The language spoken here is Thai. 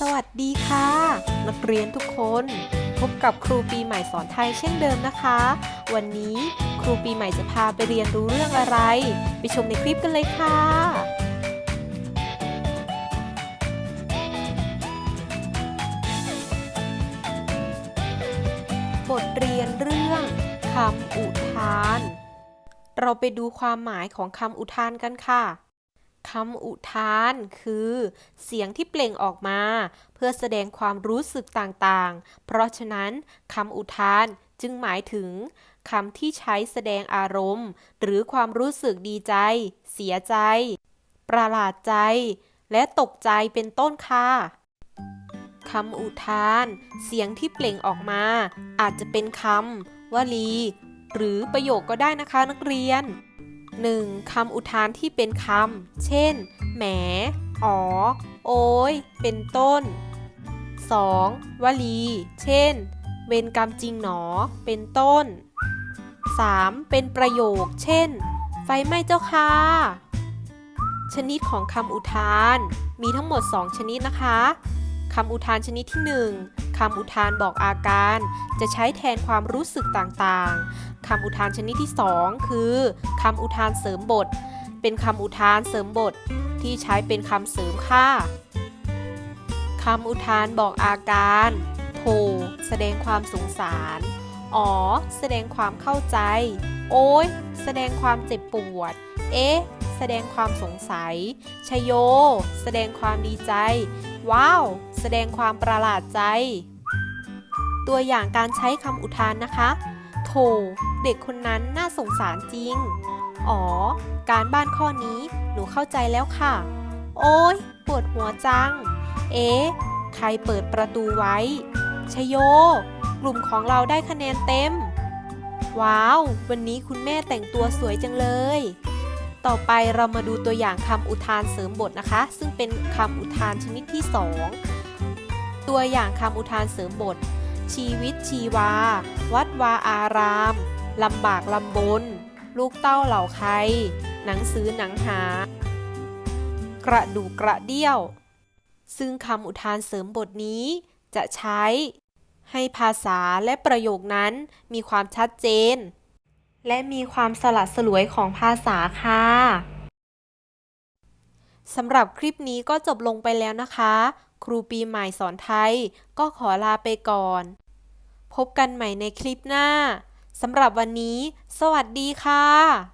สวัสดีค่ะ นักเรียนทุกคน พบกับครูปีใหม่สอนไทยเช่นเดิมนะคะ วันนี้ครูปีใหม่จะพาไปเรียนรู้เรื่องอะไร ไปชมในคลิปกันเลยค่ะ บทเรียนเรื่องคำอุทาน เราไปดูความหมายของคำอุทานกันค่ะ คำอุทานคือ เสียงที่เปล่งออกมา เพื่อแสดงความรู้สึกต่างๆ เพราะฉะนั้นคำอุทานจึงหมายถึงคำที่ใช้แสดงอารมณ์ หรือความรู้สึกดีใจ เสียใจ ประหลาดใจ และตกใจเป็นต้นค่ะคำอุทาน เสียงที่เปล่งออกมา อาจจะเป็นคำวลี หรือประโยคก็ได้นะคะนักเรียน 1. คำอุทานที่เป็นคำเช่น แหม อ๋อ โอ้ย เป็นต้น 2. วลี เช่น เวรกรรมจริงหนอ เป็นต้น 3. เป็นประโยค เช่น ไฟไหม้เจ้าค่ะ ชนิดของคำอุทาน มีทั้งหมด 2 ชนิดนะคะ คำอุทานชนิดที่ 1 คำอุทานบอกอาการ จะใช้แทนความรู้สึกต่างๆ คำอุทานชนิดที่ 2 คือคำอุทานเสริมบท เป็นคำอุทานเสริมบท ที่ใช้เป็นคำเสริมค่ะคำอุทานบอกอาการโทแสดงความสงสาร อ๋อ แสดงความเข้าใจ โอ้ย แสดงความเจ็บปวด เอ๊ะ แสดงความสงสัย ชโย แสดงความดีใจ ว้าว แสดงความประหลาดใจ ตัวอย่างการใช้คำอุทานนะคะ โถ เด็กคนนั้นน่าสงสารจริง อ๋อ การบ้านข้อนี้หนูเข้าใจแล้วค่ะ โอ้ยปวดหัวจัง เอ๊ะ ใครเปิดประตูไว้ ชโย กลุ่มของเราได้คะแนนเต็ม ว้าว วันนี้คุณแม่แต่งตัวสวยจังเลย ต่อไปเรามาดูตัวอย่างคำอุทานเสริมบทนะคะ ซึ่งเป็นคำอุทานชนิดที่ 2 ตัวอย่างคำอุทานเสริมบท ชีวิตชีวา วัดวาอารามลำบากลำบน ลูกเต้าเหล่าใคร หนังสือหนังหา กระดูกกระเดี่ยว ซึ่งคำอุทานเสริมบทนี้ จะใช้ ให้ภาษาและประโยคนั้นมีความชัดเจน และมีความสลัดสลวยของภาษาค่ะ สำหรับคลิปนี้ก็จบลงไปแล้วนะคะ ครูปีใหม่สอนไทย ก็ขอลาไปก่อน พบกันใหม่ในคลิปหน้า สำหรับวันนี้ สวัสดีค่ะ